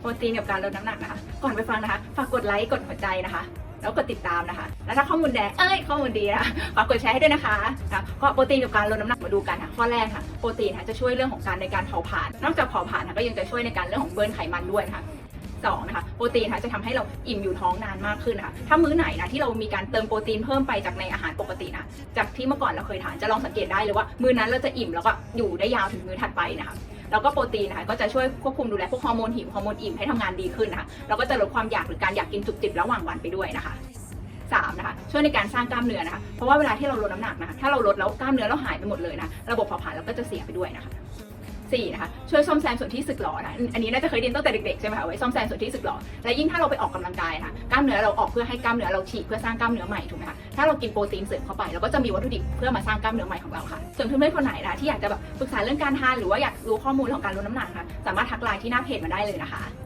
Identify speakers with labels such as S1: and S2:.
S1: โปรตีนกับการลดน้ำหนักนะคะ ก่อนไปฟังนะคะ ฝากกดไลค์กดหัวใจนะคะ แล้วกดติดตามนะคะ แล้วถ้าข้อมูลแดงเอ้ยข้อมูลดีนะคะฝากกดแชร์ให้ด้วยนะคะค่ะก็โปรตีนกับการลดน้ำหนักมาดูกันค่ะข้อแรกค่ะโปรตีนค่ะจะช่วยเรื่องของการในการเผาผลาญนอกจากเผาผลาญค่ะก็ยังจะช่วยในการเรื่องของเบิร์นไขมันด้วยนะคะสองนะคะโปรตีนค่ะจะทำให้เราอิ่มอยู่ท้องนานมากขึ้นนะคะถ้ามื้อไหนนะที่เรามีการเติมโปรตีนเพิ่มไปจากในอาหารปกตินะจากที่เมื่อก่อนเราเคยทานจะลองสังเกตได้เลยว่ามื้อนั้นเราจะอิ่มแล้วก็อยู่ได้ยาวถึงมื้อถัดไปนะคะ แล้วก็โปรตีนนะคะก็จะช่วยควบคุมดูแลพวกฮอร์โมนหิวฮอร์โมนอิ่มให้ทำงานดีขึ้นนะคะแล้วก็จะลดความอยากหรือการอยากกินจุกจิบระหว่างวันไปด้วยนะคะสามนะคะช่วยในการสร้างกล้ามเนื้อนะคะเพราะว่าเวลาที่เราลดน้ำหนักนะคะถ้าเราลดแล้วกล้ามเนื้อเราหายไปหมดเลยนะระบบเผาผลาญเราก็จะเสียไปด้วยนะคะ 4นะคะช่วยซ่อมแซมส่วนที่สึกหรอนะอันนี้น่าจะเคยเรียนตั้งแต่เด็กๆใช่ไหมคะไว้ซ่อมแซมส่วนที่สึกหรอและยิ่งถ้าเราไปออกกำลังกายนะคะกล้ามเนื้อเราออกเพื่อให้กล้ามเนื้อเราฉีกเพื่อสร้างกล้ามเนื้อใหม่ถูกไหมคะถ้าเรากินโปรตีนเสริมเข้าไปเราก็จะมีวัตถุดิบเพื่อมาสร้างกล้ามเนื้อใหม่ของเราค่ะ ส่วนเพื่อนๆคนไหนนะที่อยากจะแบบปรึกษาเรื่องการทานหรือว่าอยากรู้ข้อมูลของการลดน้ำหนักค่ะสามารถทักไลน์ที่หน้าเพจมาได้เลยนะคะ